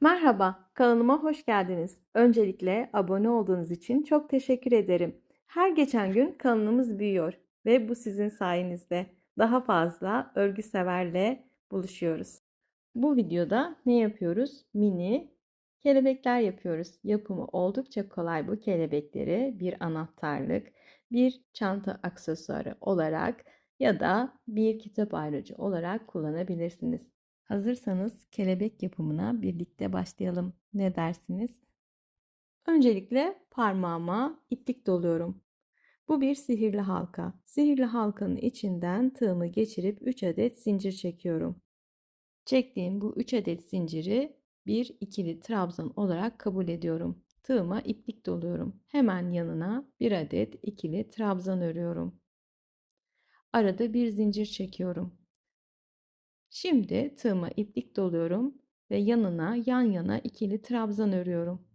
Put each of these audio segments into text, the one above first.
Merhaba, kanalıma hoş geldiniz. Öncelikle abone olduğunuz için çok teşekkür ederim. Her geçen gün kanalımız büyüyor ve bu sizin sayenizde. Daha fazla örgü severle buluşuyoruz. Bu videoda ne yapıyoruz? Mini kelebekler yapıyoruz. Yapımı oldukça kolay bu kelebekleri bir anahtarlık, bir çanta aksesuarı olarak ya da bir kitap ayrıcı olarak kullanabilirsiniz. Hazırsanız kelebek yapımına birlikte başlayalım. Ne dersiniz? Öncelikle parmağıma iplik doluyorum. Bu bir sihirli halka. Sihirli halkanın içinden tığımı geçirip 3 adet zincir çekiyorum. Çektiğim bu 3 adet zinciri bir ikili trabzan olarak kabul ediyorum. Tığıma iplik doluyorum. Hemen yanına bir adet ikili trabzan örüyorum. Arada bir zincir çekiyorum. Şimdi tığıma iplik doluyorum ve yanına yan yana ikili trabzan örüyorum.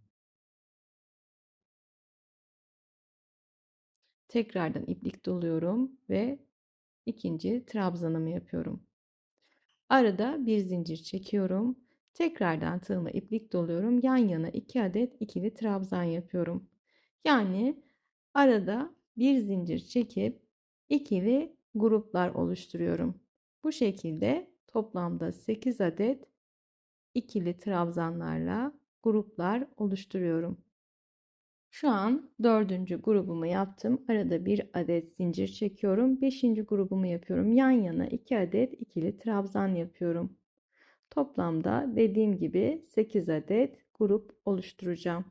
Tekrardan iplik doluyorum ve ikinci trabzanımı yapıyorum. Arada bir zincir çekiyorum. Tekrardan tığıma iplik doluyorum. Yan yana iki adet ikili trabzan yapıyorum. Yani arada bir zincir çekip ikili gruplar oluşturuyorum. Bu şekilde toplamda 8 adet ikili trabzanlarla gruplar oluşturuyorum. Şu an dördüncü grubumu yaptım. Arada bir adet zincir çekiyorum. Beşinci grubumu yapıyorum. Yan yana iki adet ikili trabzan yapıyorum. Toplamda dediğim gibi 8 adet grup oluşturacağım.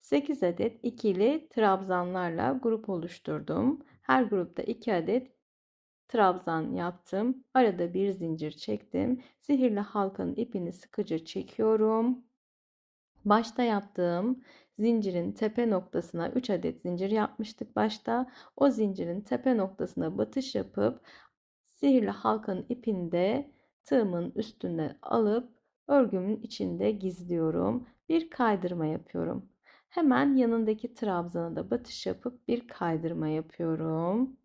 Sekiz adet ikili trabzanlarla grup oluşturdum. Her grupta iki adet trabzan yaptım. Arada bir zincir çektim. Sihirli halkanın ipini sıkıca çekiyorum. Başta yaptığım zincirin tepe noktasına 3 adet zincir yapmıştık başta. O zincirin tepe noktasına batış yapıp sihirli halkanın ipini de tığımın üstüne alıp örgümün içinde gizliyorum. Bir kaydırma yapıyorum. Hemen yanındaki trabzana da batış yapıp bir kaydırma yapıyorum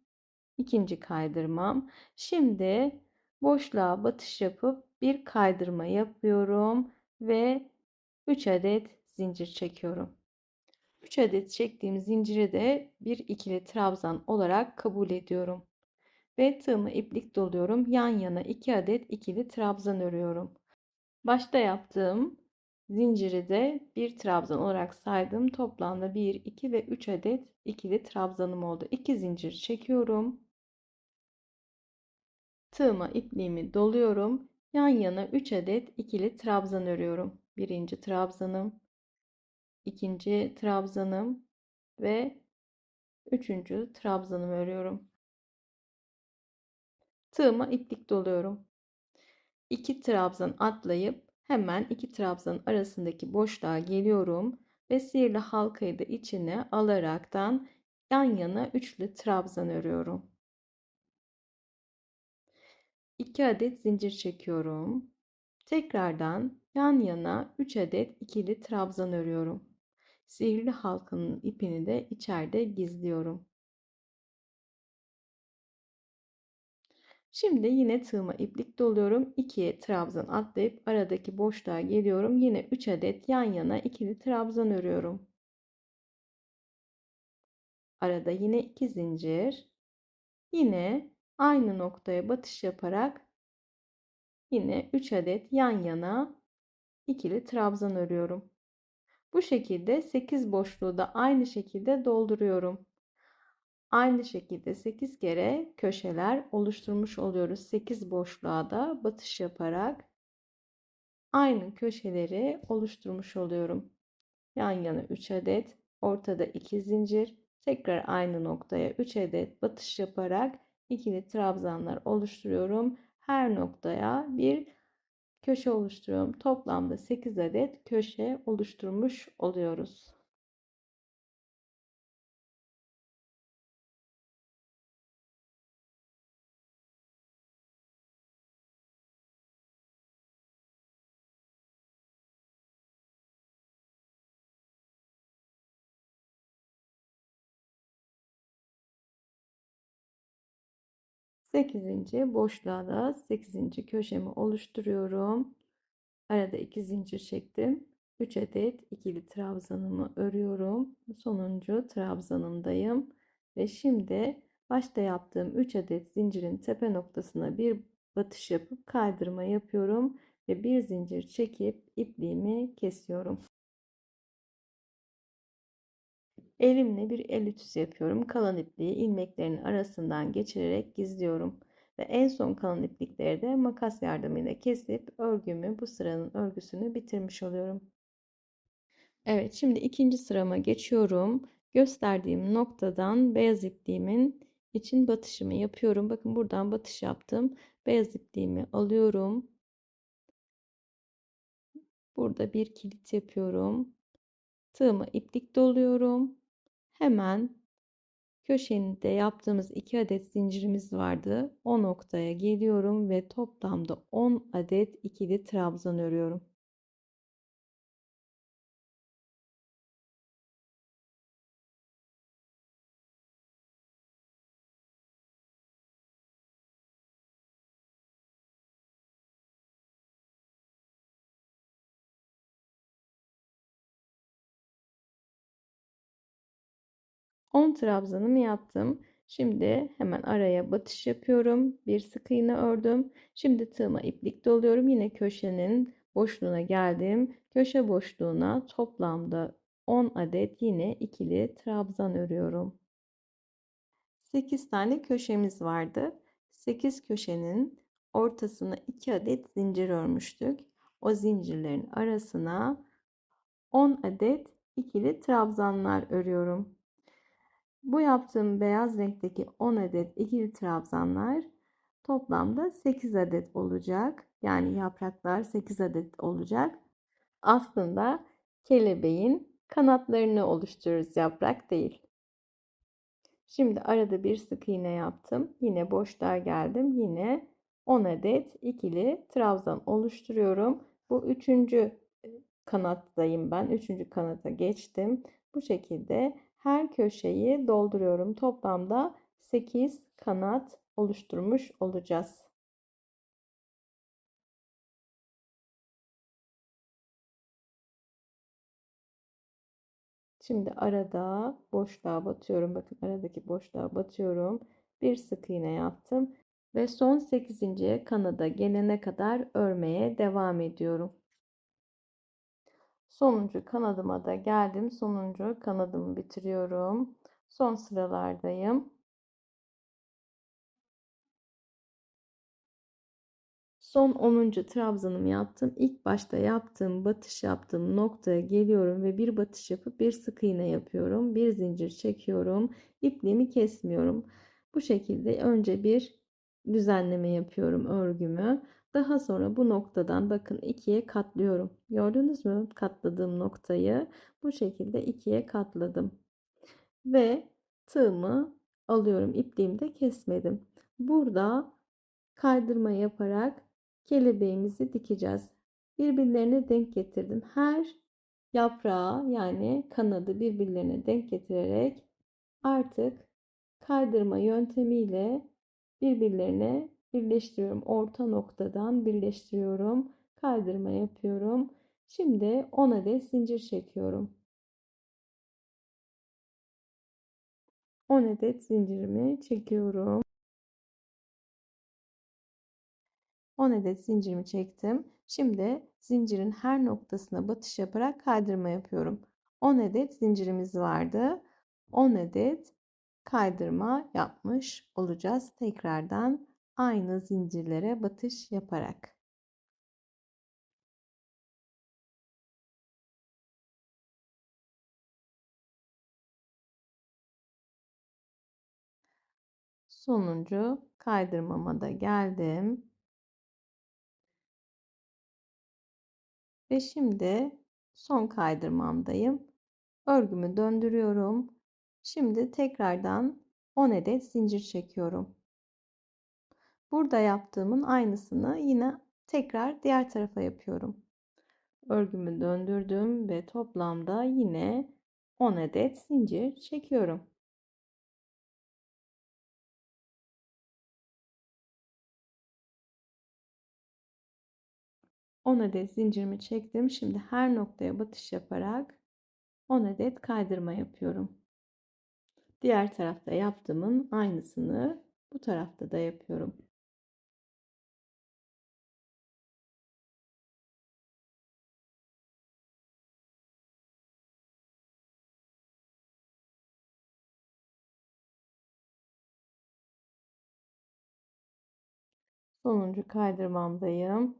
ikinci kaydırmam. Şimdi boşluğa batış yapıp bir kaydırma yapıyorum ve 3 adet zincir çekiyorum. 3 adet çektiğim zinciri de bir ikili trabzan olarak kabul ediyorum. Ve tığımı iplik doluyorum. Yan yana 2 adet ikili trabzan örüyorum. Başta yaptığım zinciri de bir trabzan olarak saydım. Toplamda 1, 2 ve 3 adet ikili trabzanım oldu. 2 zincir çekiyorum. Tığıma ipliğimi doluyorum. Yan yana 3 adet ikili trabzan örüyorum. Birinci trabzanım, ikinci trabzanım ve üçüncü trabzanımı örüyorum. Tığıma iplik doluyorum. 2 trabzan atlayıp hemen iki trabzan arasındaki boşluğa geliyorum ve sihirli halkayı da içine alaraktan yan yana üçlü trabzan örüyorum. 2 adet zincir çekiyorum. Tekrardan yan yana 3 adet ikili trabzan örüyorum. Sihirli halkanın ipini de içeride gizliyorum. Şimdi yine tığıma iplik doluyorum. 2 trabzan atlayıp aradaki boşluğa geliyorum. Yine 3 adet yan yana ikili trabzan örüyorum. Arada yine 2 zincir. Yine aynı noktaya batış yaparak yine 3 adet yan yana ikili trabzan örüyorum. Bu şekilde 8 boşluğu da aynı şekilde dolduruyorum. Aynı şekilde 8 kere köşeler oluşturmuş oluyoruz. 8 boşluğa da batış yaparak aynı köşeleri oluşturmuş oluyorum. Yan yana 3 adet, ortada 2 zincir, tekrar aynı noktaya 3 adet batış yaparak ikili trabzanlar oluşturuyorum. Her noktaya bir köşe oluşturuyorum. Toplamda 8 adet köşe oluşturmuş oluyoruz. 8. boşluğa da 8. köşemi oluşturuyorum. Arada 2 zincir çektim. 3 adet ikili trabzanımı örüyorum. Sonuncu trabzanımdayım. Ve şimdi başta yaptığım 3 adet zincirin tepe noktasına bir batış yapıp kaydırma yapıyorum ve bir zincir çekip ipliğimi kesiyorum. Elimle bir el ütüsü yapıyorum. Kalan ipliği ilmeklerin arasından geçirerek gizliyorum. Ve en son kalan iplikleri de makas yardımıyla kesip örgümü bu sıranın örgüsünü bitirmiş oluyorum. Evet şimdi ikinci sırama geçiyorum. Gösterdiğim noktadan beyaz ipliğimin için batışımı yapıyorum. Bakın buradan batış yaptım. Beyaz ipliğimi alıyorum. Burada bir kilit yapıyorum. Tığımı iplik doluyorum. Hemen köşeninde yaptığımız 2 adet zincirimiz vardı. O noktaya geliyorum ve toplamda 10 adet ikili trabzan örüyorum. 10 trabzanımı yaptım. Şimdi hemen araya batış yapıyorum. Bir sık iğne ördüm. Şimdi tığıma iplik doluyorum. Yine köşenin boşluğuna geldim. Köşe boşluğuna toplamda 10 adet yine ikili trabzan örüyorum. 8 tane köşemiz vardı. 8 köşenin ortasına 2 adet zincir örmüştük. O zincirlerin arasına 10 adet ikili trabzanlar örüyorum. Bu yaptığım beyaz renkteki 10 adet ikili trabzanlar toplamda 8 adet olacak. Yani yapraklar 8 adet olacak. Aslında kelebeğin kanatlarını oluştururuz yaprak değil. Şimdi arada bir sık iğne yaptım. Yine boşluğa geldim. Yine 10 adet ikili trabzan oluşturuyorum. Bu üçüncü kanattayım ben. Üçüncü kanata geçtim. Bu şekilde her köşeyi dolduruyorum. Toplamda 8 kanat oluşturmuş olacağız. Şimdi arada boşluğa batıyorum. Bakın aradaki boşluğa batıyorum. Bir sık iğne yaptım ve son 8. kanada gelene kadar örmeye devam ediyorum. Sonuncu kanadıma da geldim. Sonuncu kanadımı bitiriyorum. Son sıralardayım. Son 10. trabzanımı yaptım. İlk başta yaptığım batış yaptığım noktaya geliyorum ve bir batış yapıp bir sık iğne yapıyorum. Bir zincir çekiyorum. İpliğimi kesmiyorum. Bu şekilde önce bir düzenleme yapıyorum örgümü. Daha sonra bu noktadan bakın ikiye katlıyorum. Gördünüz mü? Katladığım noktayı bu şekilde ikiye katladım. Ve tığımı alıyorum. İpliğimi de kesmedim. Burada kaydırma yaparak kelebeğimizi dikeceğiz. Birbirlerine denk getirdim. Her yaprağı yani kanadı birbirlerine denk getirerek artık kaydırma yöntemiyle birbirlerine birleştiriyorum. Orta noktadan birleştiriyorum. Kaydırma yapıyorum. Şimdi 10 adet zincir çekiyorum. 10 adet zincirimi çekiyorum. 10 adet zincirimi çektim. Şimdi zincirin her noktasına batış yaparak kaydırma yapıyorum. 10 adet zincirimiz vardı. 10 adet kaydırma yapmış olacağız. Tekrardan aynı zincirlere batış yaparak. Sonuncu kaydırmama da geldim. Ve şimdi son kaydırmamdayım. Örgümü döndürüyorum. Şimdi tekrardan 10 adet zincir çekiyorum. Burada yaptığımın aynısını yine tekrar diğer tarafa yapıyorum. Örgümü döndürdüm ve toplamda yine 10 adet zincir çekiyorum. On adet zincirimi çektim. Şimdi her noktaya batış yaparak 10 adet kaydırma yapıyorum. Diğer tarafta yaptığımın aynısını bu tarafta da yapıyorum. Sonuncu kaydırmamdayım.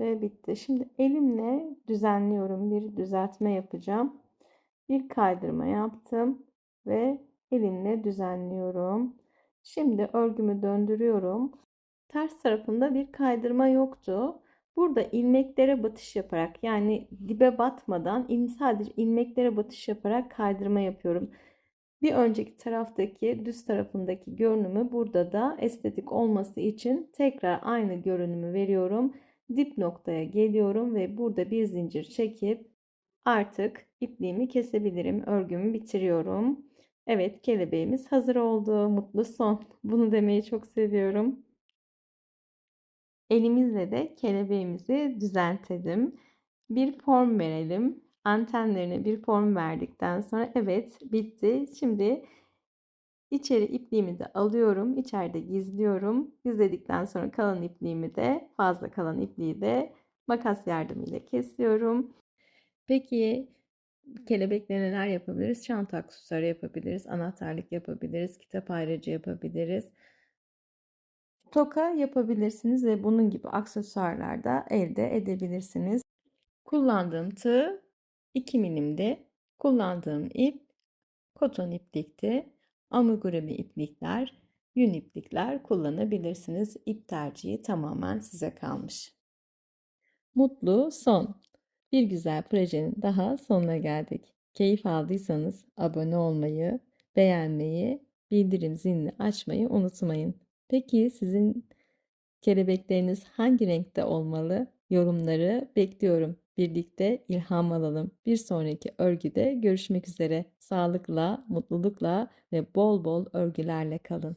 Ve bitti. Şimdi elimle düzenliyorum. Bir düzeltme yapacağım. Bir kaydırma yaptım ve elimle düzenliyorum. Şimdi örgümü döndürüyorum. Ters tarafında bir kaydırma yoktu. Burada ilmeklere batış yaparak yani dibe batmadan sadece ilmeklere batış yaparak kaydırma yapıyorum. Bir önceki taraftaki düz tarafındaki görünümü burada da estetik olması için tekrar aynı görünümü veriyorum. Dip noktaya geliyorum ve burada bir zincir çekip artık ipliğimi kesebilirim. Örgümü bitiriyorum. Evet kelebeğimiz hazır oldu. Mutlu son. Bunu demeyi çok seviyorum. Elimizle de kelebeğimizi düzeltelim. Bir form verelim. Antenlerine bir form verdikten sonra evet bitti. Şimdi içeri ipliğimi de alıyorum. İçeride gizliyorum. Gizledikten sonra kalan ipliğimi de fazla kalan ipliği de makas yardımıyla kesiyorum. Peki kelebekle neler yapabiliriz? Çanta aksesuarı yapabiliriz, anahtarlık yapabiliriz, kitap ayracı yapabiliriz. Toka yapabilirsiniz ve bunun gibi aksesuarlar da elde edebilirsiniz. Kullandığım tığ 2 milimdi. Kullandığım ip koton iplikti. Amigurumi iplikler, yün iplikler kullanabilirsiniz. İp tercihi tamamen size kalmış. Mutlu son. Bir güzel projenin daha sonuna geldik. Keyif aldıysanız abone olmayı, beğenmeyi, bildirim zilini açmayı unutmayın. Peki sizin kelebekleriniz hangi renkte olmalı? Yorumları bekliyorum. Birlikte ilham alalım. Bir sonraki örgüde görüşmek üzere. Sağlıkla, mutlulukla ve bol bol örgülerle kalın.